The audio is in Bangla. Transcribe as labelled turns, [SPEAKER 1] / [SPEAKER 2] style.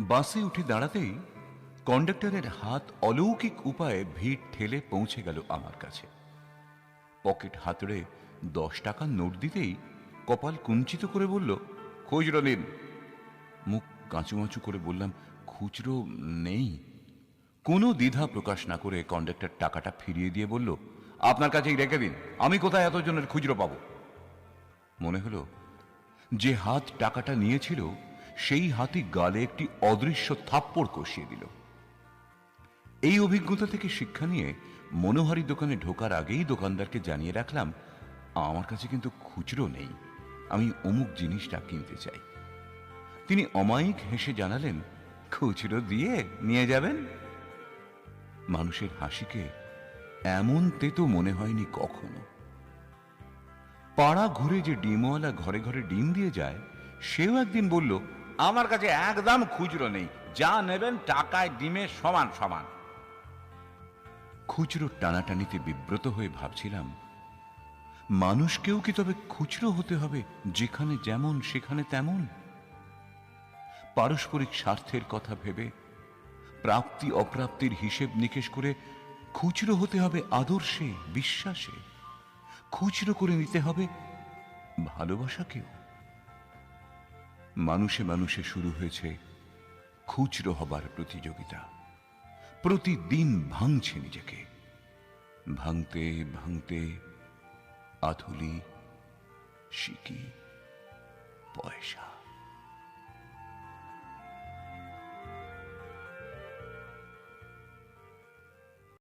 [SPEAKER 1] বাসে উঠে দাঁড়াতেই কন্ডাক্টরের হাত অলৌকিক উপায়ে ভিড় ঠেলে পৌঁছে গেল আমার কাছে। পকেট হাতড়ে দশ টাকা নোট দিতেই কপাল কুঞ্চিত করে বলল, খুচরো নিন। মুখ কাঁচুমাচু করে বললাম, খুচরো নেই। কোনো দ্বিধা প্রকাশ না করে কন্ডাক্টর টাকাটা ফিরিয়ে দিয়ে বলল, আপনার কাছেই রেখে দিন, আমি কোথায় এতজনের খুচরো পাবো? মনে হলো যে হাত টাকাটা নিয়েছিল সেই হাতি গালে একটি অদৃশ্য থাপ্পড় কষিয়ে দিল। এই অভিজ্ঞতা থেকে শিক্ষা নিয়ে মনোহারি দোকানে ঢোকার আগেই দোকানদারকে জানিয়ে রাখলাম, আমার কাছে কিন্তু খুচরো নেই। আমি অমুক জিনিসটা কিনতে চাই। তিনি অমায়িক হেসে জানালেন, খুচরো দিয়ে নিয়ে যাবেন? মানুষের হাসিকে এমন তেতো মনে হয়নি কখনো। পাড়া ঘুরে যে ডিমওয়ালা ঘরে ঘরে ডিম দিয়ে যায়, সেও একদিন বলল
[SPEAKER 2] আমার কাছে একদম খুচরো নেই। যা নেবেন টাকায় ডিমের সমান সমান।
[SPEAKER 1] খুচরো টানাটানিতে বিব্রত হয়ে ভাবছিলাম মানুষকেও কি তবে খুচরো হতে হবে, যেখানে যেমন, সেখানে তেমন? পারস্পরিক স্বার্থের কথা ভেবে, প্রাপ্তি, অপ্রাপ্তির হিসেব নিকেশ করে খুচরো হতে হবে আদর্শে, বিশ্বাসে। খুচরো করে নিতে হবে ভালোবাসাকেও। মানুষে মানুষে শুরু হয়েছে খুচরো হবার প্রতিযোগিতা। প্রতিদিন ভাঙছে নিজেকে। ভাঙতে ভাঙতে আধুলি, শিকি, পয়সা।